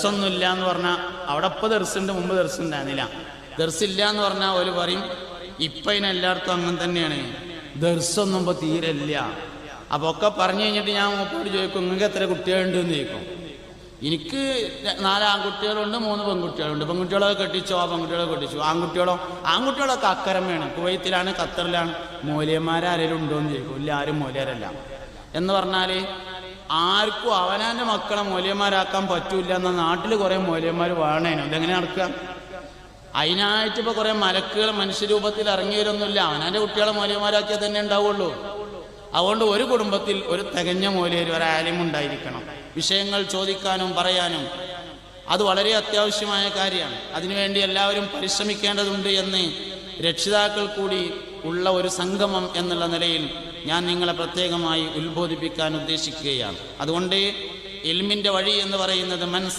ദർശൊന്നുമില്ല എന്ന് പറഞ്ഞാൽ അവിടെ ഇപ്പൊ ദർശുണ്ട് മുമ്പ് ദർശുണ്ടായിരുന്നില്ല ദർശില്ല എന്ന് പറഞ്ഞാൽ ഒരു പറയും ഇപ്പൊ ഇതിനെല്ലായിടത്തും അങ്ങനെ തന്നെയാണ്. ദർശൊന്നും ഇപ്പൊ തീരെ ഇല്ല. അപ്പൊ ഒക്കെ പറഞ്ഞു കഴിഞ്ഞിട്ട് ഞാൻ മൂപ്പോട് ചോദിക്കും നിങ്ങൾക്ക് എത്ര കുട്ടികളുണ്ട്? എന്ന് ചോദിക്കും. എനിക്ക് നാല് ആൺകുട്ടികളുണ്ട് മൂന്ന് പെൺകുട്ടികളുണ്ട്. പെൺകുട്ടികളെ കെട്ടിച്ചോ ആ പെൺകുട്ടികളെ കെട്ടിച്ചു. ആൺകുട്ടികളോ ആൺകുട്ടികളൊക്കെ അക്കരമയാണ് കുവൈത്തിലാണ് ഖത്തറിലാണ്. മൂല്യന്മാരാരെങ്കിലും ഉണ്ടോ എന്ന് ചോദിക്കും. ഇല്ല ആരും മൂലയരല്ല. എന്ന് പറഞ്ഞാൽ ആർക്കും അവനാന്റെ മക്കളെ മൂല്യന്മാരാക്കാൻ പറ്റൂല എന്ന നാട്ടിൽ കുറേ മൂല്യന്മാർ വേണേനു. ഇതെങ്ങനെ നടക്കുക അതിനായിട്ട് ഇപ്പോൾ കുറേ മലക്കുകൾ മനുഷ്യരൂപത്തിൽ ഇറങ്ങി വരുന്നില്ല അവനാന്റെ കുട്ടികളെ മൂല്യന്മാരാക്കിയാൽ തന്നെ ഉണ്ടാവുള്ളൂ. അതുകൊണ്ട് ഒരു കുടുംബത്തിൽ ഒരു തികഞ്ഞ മൂലയിൽ ഒരു ആലിമുണ്ടായിരിക്കണം വിഷയങ്ങൾ ചോദിക്കാനും പറയാനും. അത് വളരെ അത്യാവശ്യമായ കാര്യമാണ്. അതിനുവേണ്ടി എല്ലാവരും പരിശ്രമിക്കേണ്ടതുണ്ട് എന്ന് രക്ഷിതാക്കൾ കൂടി ഉള്ള ഒരു സംഗമം എന്നുള്ള നിലയിൽ ഞാൻ നിങ്ങളെ പ്രത്യേകമായി ഉത്ബോധിപ്പിക്കാൻ ഉദ്ദേശിക്കുകയാണ്. അതുകൊണ്ട് എൽമിന്റെ വഴി എന്ന് പറയുന്നത് മൻ